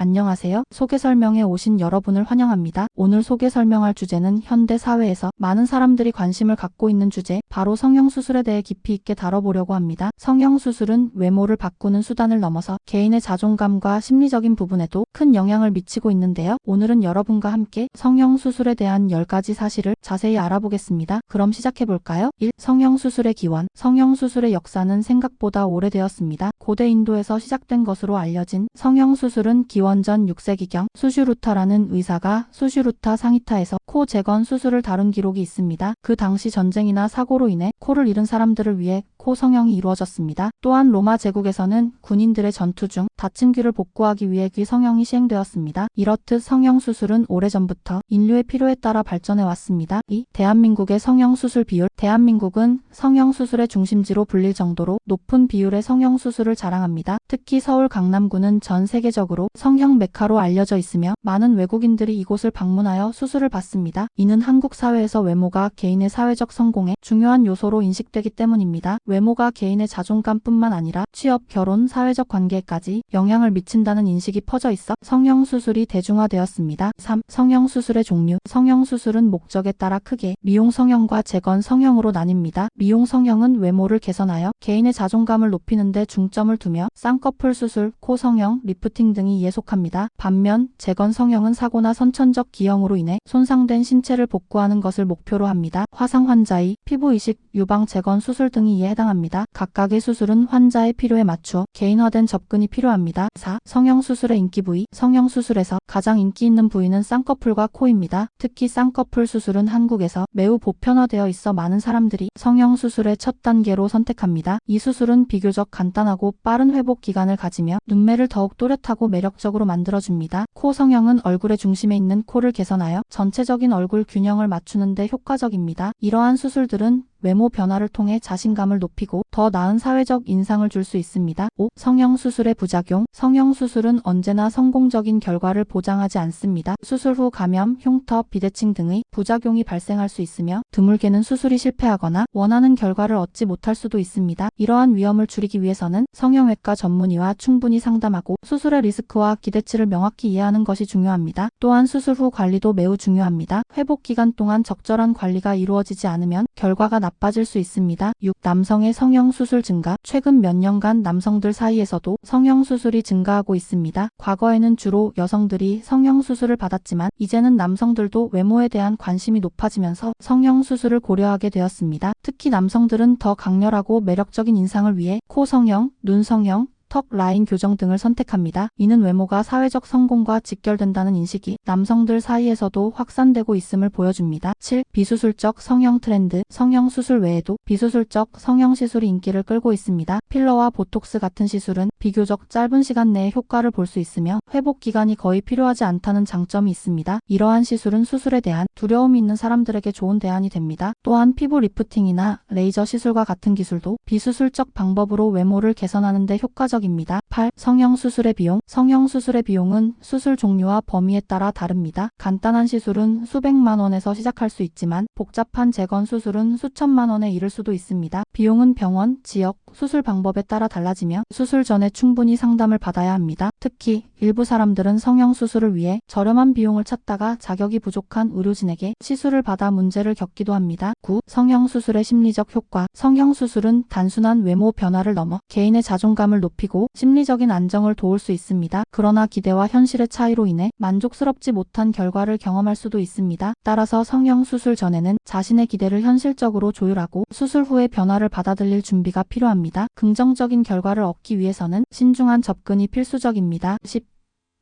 안녕하세요. 소개 설명에 오신 여러분을 환영합니다. 오늘 소개 설명할 주제는 현대 사회에서 많은 사람들이 관심을 갖고 있는 주제, 바로 성형수술에 대해 깊이 있게 다뤄보려고 합니다. 성형수술은 외모를 바꾸는 수단을 넘어서 개인의 자존감과 심리적인 부분에도 큰 영향을 미치고 있는데요. 오늘은 여러분과 함께 성형수술에 대한 10가지 사실을 자세히 알아보겠습니다. 그럼 시작해볼까요? 1. 성형수술의 기원. 성형수술의 역사는 생각보다 오래되었습니다. 고대 인도에서 시작된 것으로 알려진 성형수술은 기원 전 6세기경 수슈루타라는 의사가 수슈루타 상이타에서 코 재건 수술을 다룬 기록이 있습니다. 그 당시 전쟁이나 사고로 인해 코를 잃은 사람들을 위해 코 성형이 이루어졌습니다. 또한 로마 제국에서는 군인들의 전투 중 다친 귀를 복구하기 위해 귀 성형이 시행되었습니다. 이렇듯 성형 수술은 오래전부터 인류의 필요에 따라 발전해 왔습니다. 2. 대한민국의 성형 수술 비율 대한민국은 성형 수술의 중심지로 불릴 정도로 높은 비율의 성형 수술을 자랑합니다. 특히 서울 강남구는 전 세계적으로 성형 메카로 알려져 있으며 많은 외국인들이 이곳을 방문하여 수술을 받습니다. 이는 한국 사회에서 외모가 개인의 사회적 성공에 중요한 요소로 인식되기 때문입니다. 외모가 개인의 자존감뿐만 아니라 취업, 결혼, 사회적 관계까지 영향을 미친다는 인식이 퍼져 있어 성형 수술이 대중화되었습니다. 3. 성형 수술의 종류 성형 수술은 목적에 따라 크게 미용 성형과 재건 성형으로 나뉩니다. 미용 성형은 외모를 개선하여 개인의 자존감을 높이는 데 중점을 두며 쌍 꺼풀 수술, 코 성형, 리프팅 등이 이에 속합니다. 반면 재건 성형은 사고나 선천적 기형으로 인해 손상된 신체를 복구하는 것을 목표로 합니다. 화상 환자의 피부 이식, 유방 재건 수술 등이 이에 해당합니다. 각각의 수술은 환자의 필요에 맞추어 개인화된 접근이 필요합니다. 4. 성형 수술의 인기 부위 성형 수술에서 가장 인기 있는 부위는 쌍꺼풀과 코입니다. 특히 쌍꺼풀 수술은 한국에서 매우 보편화되어 있어 많은 사람들이 성형 수술의 첫 단계로 선택합니다. 이 수술은 비교적 간단하고 빠른 회복 기간을 가지며 눈매를 더욱 또렷하고 매력적으로 만들어줍니다. 코 성형은 얼굴의 중심에 있는 코를 개선하여 전체적인 얼굴 균형을 맞추는 데 효과적입니다. 이러한 수술들은 외모 변화를 통해 자신감을 높이고 더 나은 사회적 인상을 줄 수 있습니다. 5. 성형수술의 부작용 성형수술은 언제나 성공적인 결과를 보장하지 않습니다. 수술 후 감염, 흉터, 비대칭 등의 부작용이 발생할 수 있으며 드물게는 수술이 실패하거나 원하는 결과를 얻지 못할 수도 있습니다. 이러한 위험을 줄이기 위해서는 성형외과 전문의와 충분히 상담하고 수술의 리스크와 기대치를 명확히 이해하는 것이 중요합니다. 또한 수술 후 관리도 매우 중요합니다. 회복 기간 동안 적절한 관리가 이루어지지 않으면 결과가 나 빠질 수 있습니다. 6. 남성의 성형수술 증가 최근 몇 년간 남성들 사이에서도 성형수술이 증가하고 있습니다. 과거에는 주로 여성들이 성형수술을 받았지만 이제는 남성들도 외모에 대한 관심이 높아지면서 성형수술을 고려하게 되었습니다. 특히 남성들은 더 강렬하고 매력적인 인상을 위해 코 성형, 눈 성형, 턱 라인 교정 등을 선택합니다. 이는 외모가 사회적 성공과 직결된다는 인식이 남성들 사이에서도 확산되고 있음을 보여줍니다. 7. 비수술적 성형 트렌드 성형 수술 외에도 비수술적 성형 시술이 인기를 끌고 있습니다. 필러와 보톡스 같은 시술은 비교적 짧은 시간 내에 효과를 볼 수 있으며 회복 기간이 거의 필요하지 않다는 장점이 있습니다. 이러한 시술은 수술에 대한 두려움이 있는 사람들에게 좋은 대안이 됩니다. 또한 피부 리프팅이나 레이저 시술과 같은 기술도 비수술적 방법으로 외모를 개선하는 데 효과적입니다. 8. 성형수술의 비용 성형수술의 비용은 수술 종류와 범위에 따라 다릅니다. 간단한 시술은 수백만 원에서 시작할 수 있지만 복잡한 재건 수술은 수천만 원에 이를 수도 있습니다. 비용은 병원, 지역, 수술 방법에 따라 달라지며 수술 전에 충분히 상담을 받아야 합니다. 특히 일부 사람들은 성형수술을 위해 저렴한 비용을 찾다가 자격이 부족한 의료진에게 시술을 받아 문제를 겪기도 합니다. 9. 성형수술의 심리적 효과 성형수술은 단순한 외모 변화를 넘어 개인의 자존감을 높이고 심리적인 안정을 도울 수 있습니다. 그러나 기대와 현실의 차이로 인해 만족스럽지 못한 결과를 경험할 수도 있습니다. 따라서 성형수술 전에는 자신의 기대를 현실적으로 조율하고 수술 후의 변화를 받아들일 준비가 필요합니다. 긍정적인 결과를 얻기 위해서는 신중한 접근이 필수적입니다. 10.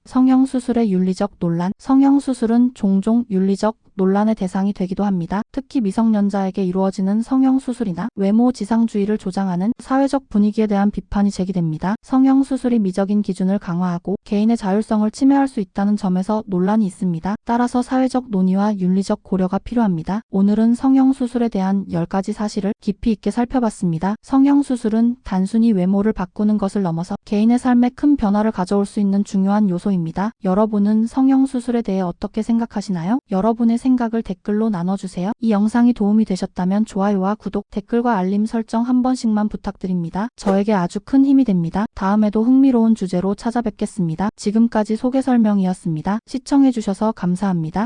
성형수술의 윤리적 논란 성형수술은 종종 윤리적 논란의 대상이 되기도 합니다. 특히 미성년자에게 이루어지는 성형수술이나 외모 지상주의를 조장하는 사회적 분위기에 대한 비판이 제기됩니다. 성형수술이 미적인 기준을 강화하고 개인의 자율성을 침해할 수 있다는 점에서 논란이 있습니다. 따라서 사회적 논의와 윤리적 고려가 필요합니다. 오늘은 성형수술에 대한 10가지 사실을 깊이 있게 살펴봤습니다. 성형수술은 단순히 외모를 바꾸는 것을 넘어서 개인의 삶에 큰 변화를 가져올 수 있는 중요한 요소입니다. 여러분은 성형수술에 대해 어떻게 생각하시나요? 여러분의 생각을 댓글로 나눠주세요. 이 영상이 도움이 되셨다면 좋아요와 구독, 댓글과 알림 설정 한 번씩만 부탁드립니다. 저에게 아주 큰 힘이 됩니다. 다음에도 흥미로운 주제로 찾아뵙겠습니다. 지금까지 소개 설명이었습니다. 시청해주셔서 감사합니다.